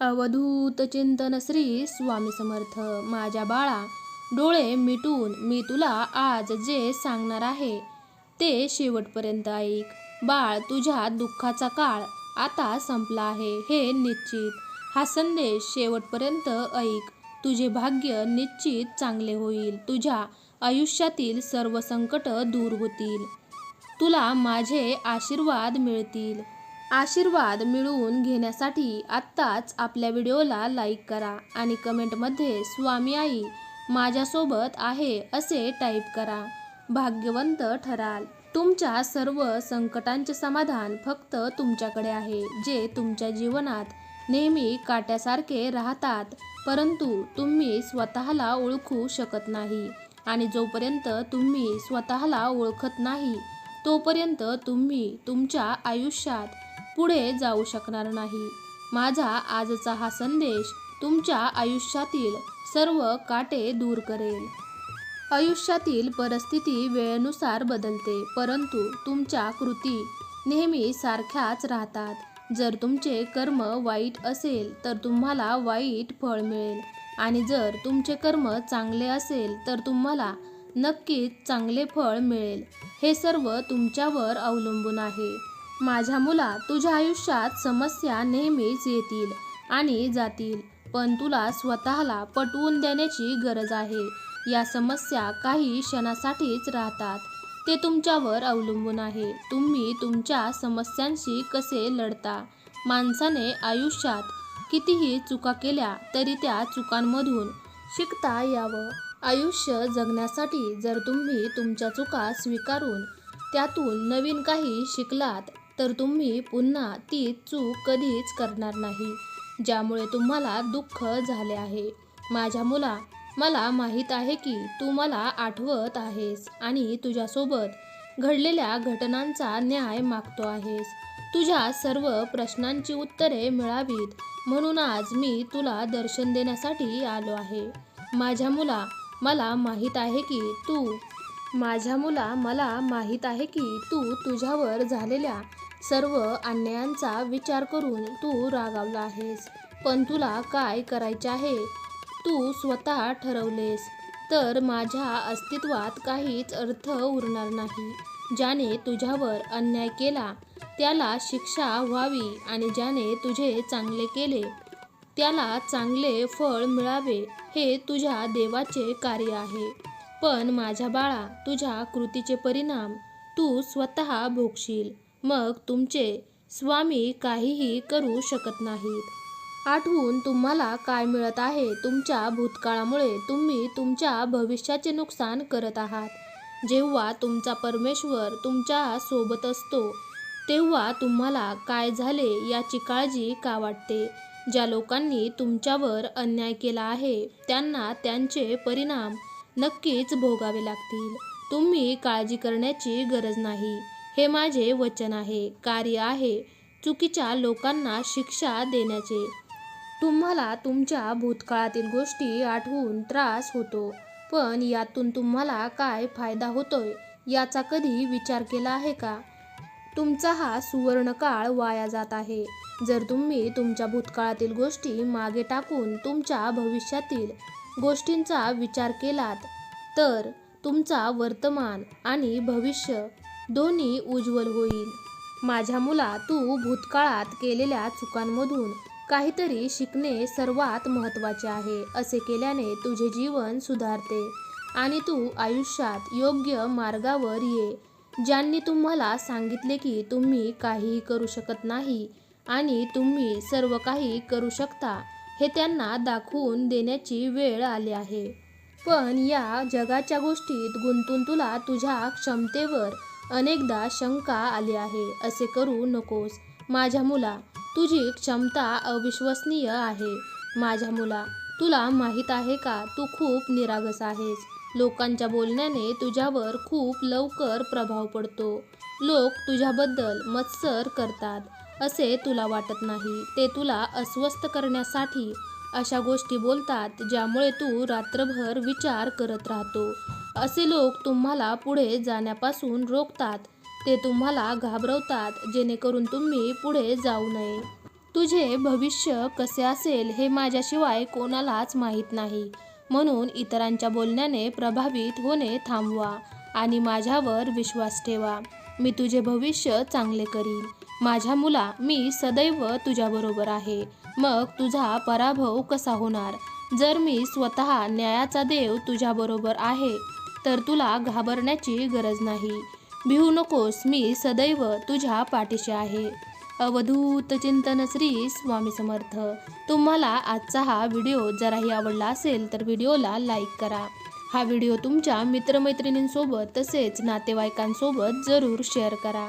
अवधूत चिंतन श्री स्वामी समर्थ माझ्या बाळा डोळे मिटून मी तुला आज जे सांगणार आहे ते शेवटपर्यंत ऐक. बाळ तुझ्या दुःखाचा काळ आता संपला आहे हे निश्चित. हा संदेश शेवटपर्यंत ऐक. तुझे भाग्य निश्चित चांगले होईल. तुझ्या आयुष्यातील सर्व संकट दूर होतील. तुला माझे आशीर्वाद मिळतील. आशीर्वाद मिळवून घेण्यासाठी आत्ताच आपल्या व्हिडिओला लाईक करा आणि कमेंटमध्ये स्वामी आई माझ्यासोबत आहे असे टाईप करा. भाग्यवंत ठराल. तुमच्या सर्व संकटांचे समाधान फक्त तुमच्याकडे आहे जे तुमच्या जीवनात नेहमी काट्यासारखे राहतात परंतु तुम्ही स्वतःला ओळखू शकत नाही. आणि जोपर्यंत तुम्ही स्वतःला ओळखत नाही तोपर्यंत तुम्ही तुमच्या आयुष्यात पुढे जाऊ शकणार नाही. माझा आजचा हा संदेश तुमच्या आयुष्यातील सर्व काटे दूर करेल. आयुष्यातील परिस्थिती वेळेनुसार बदलते परंतु तुमच्या कृती नेहमी सारख्याच राहतात. जर तुमचे कर्म वाईट असेल तर तुम्हाला वाईट फळ मिळेल. आणि जर तुमचे कर्म चांगले असेल तर तुम्हाला नक्कीच चांगले फळ मिळेल. हे सर्व तुमच्यावर अवलंबून आहे. माझ्या मुला तुझ्या आयुष्यात समस्या नेहमीच येतील आणि जातील पण तुला स्वतःला पटवून देण्याची गरज आहे. या समस्या काही क्षणासाठीच राहतात. ते तुमच्यावर अवलंबून आहे. तुम्ही तुमच्या समस्यांशी कसे लढता? माणसाने आयुष्यात कितीही चुका केल्या तरी त्या चुकांमधून शिकता यावं. आयुष्य जगण्यासाठी जर तुम्ही तुमच्या चुका स्वीकारून त्यातून नवीन काही शिकलात तर तुम्ही पुन्हा ती चूक कधीच करणार नाही ज्यामुळे तुम्हाला दुःख झाले आहे. माझ्या मुला मला माहीत आहे की तू मला आठवत आहेस आणि तुझ्यासोबत घडलेल्या घटनांचा न्याय मागतो आहेस. तुझ्या सर्व प्रश्नांची उत्तरे मिळावीत म्हणून आज मी तुला दर्शन देण्यासाठी आलो आहे. माझ्या मुला मला माहीत आहे की तू माझ्या मुला मला माहीत आहे की तू तुझ्यावर झालेल्या सर्व अन्यायांचा विचार करून तू रागावला आहेस. पण तुला काय करायचे आहे? तू स्वतः ठरवलेस. तर माझ्या अस्तित्वात काहीच अर्थ उरणार नाही. ज्याने तुझ्यावर अन्याय केला त्याला शिक्षा व्हावी आणि ज्याने तुझे चांगले केले त्याला चांगले फळ मिळावे हे तुझ्या देवाचे कार्य आहे. पण माझ्या बाळा तुझ्या कृतीचे परिणाम तू स्वतः भोगशील. मग तुमचे स्वामी काहीही करू शकत नाहीत. आठवून तुम्हाला काय मिळत आहे तुमच्या भूतकाळामुळे तुम्ही तुमच्या भविष्याचे नुकसान करत आहात. जेव्हा तुमचा परमेश्वर तुमच्यासोबत असतो तेव्हा तुम्हाला काय झाले याची काळजी का वाटते? ज्या लोकांनी तुमच्यावर अन्याय केला आहे त्यांना त्यांचे परिणाम नक्कीच भोगावे लागतील. तुम्ही काळजी करण्याची गरज नाही. हे माझे वचन आहे कार्य आहे चुकीच्या लोकांना शिक्षा देण्याचे. तुम्हाला तुमच्या भूतकाळातील गोष्टी आठवून त्रास होतो पण यातून तुम्हाला काय फायदा होतोय याचा कधी विचार केला आहे का? तुमचा हा सुवर्णकाळ वाया जात आहे. जर तुम्ही तुमच्या भूतकाळातील गोष्टी मागे टाकून तुमच्या भविष्यातील गोष्टींचा विचार केलात तर तुमचा वर्तमान आणि भविष्य दोन्ही उज्ज्वल होईल. माझ्या मुला तू भूतकाळात केलेल्या चुकांमधून काहीतरी शिकणे सर्वात महत्त्वाचे आहे असे केल्याने तुझे जीवन सुधारते आणि तू आयुष्यात योग्य मार्गावर ये ज्यांनी तुम्हाला सांगितले की तुम्ही काहीही करू शकत नाही आणि तुम्ही सर्व काही करू शकता हे त्यांना दाखवून देण्याची वेळ आली आहे. पण या जगाच्या गोष्टीत गुंतून तुला तुझ्या क्षमतेवर अनेकदा शंका आली आहे. असे करू नकोस. माझ्या मुला तुझी क्षमता अविश्वसनीय आहे. माझ्या मुला तुला माहीत आहे का? तू खूप निरागस आहेस. लोकांच्या बोलण्याने तुझ्यावर खूप लवकर प्रभाव पडतो. लोक तुझ्याबद्दल मत्सर करतात. असे तुला वाटत नाही. ते तुला अस्वस्थ करण्यासाठी अशा गोष्टी बोलतात ज्यामुळे तू रात्रभर विचार करत राहतो. असे लोक तुम्हाला पुढे जाण्यापासून रोखतात. ते तुम्हाला घाबरवतात जेणेकरून तुम्ही पुढे जाऊ नये. तुझे भविष्य कसे असेल हे माझ्याशिवाय कोणालाच माहीत नाही. म्हणून इतरांच्या बोलण्याने प्रभावित होणे थांबवा आणि माझ्यावर विश्वास ठेवा. मी तुझे भविष्य चांगले करीन. माझ्या मुला मी सदैव तुझ्याबरोबर आहे. मग तुझा पराभव कसा होणार? जर मी स्वतः न्यायाचा देव तुझ्याबरोबर आहे तर तुला घाबरण्याची गरज नाही. भिवू नकोस मी सदैव तुझ्या पाठीशी आहे. अवधूत चिंतन श्री स्वामी समर्थ. तुम्हाला आजचा हा व्हिडिओ जराही आवडला असेल तर व्हिडिओला लाईक करा. हा व्हिडिओ तुमच्या मित्रमैत्रिणींसोबत तसेच नातेवाईकांसोबत जरूर शेअर करा.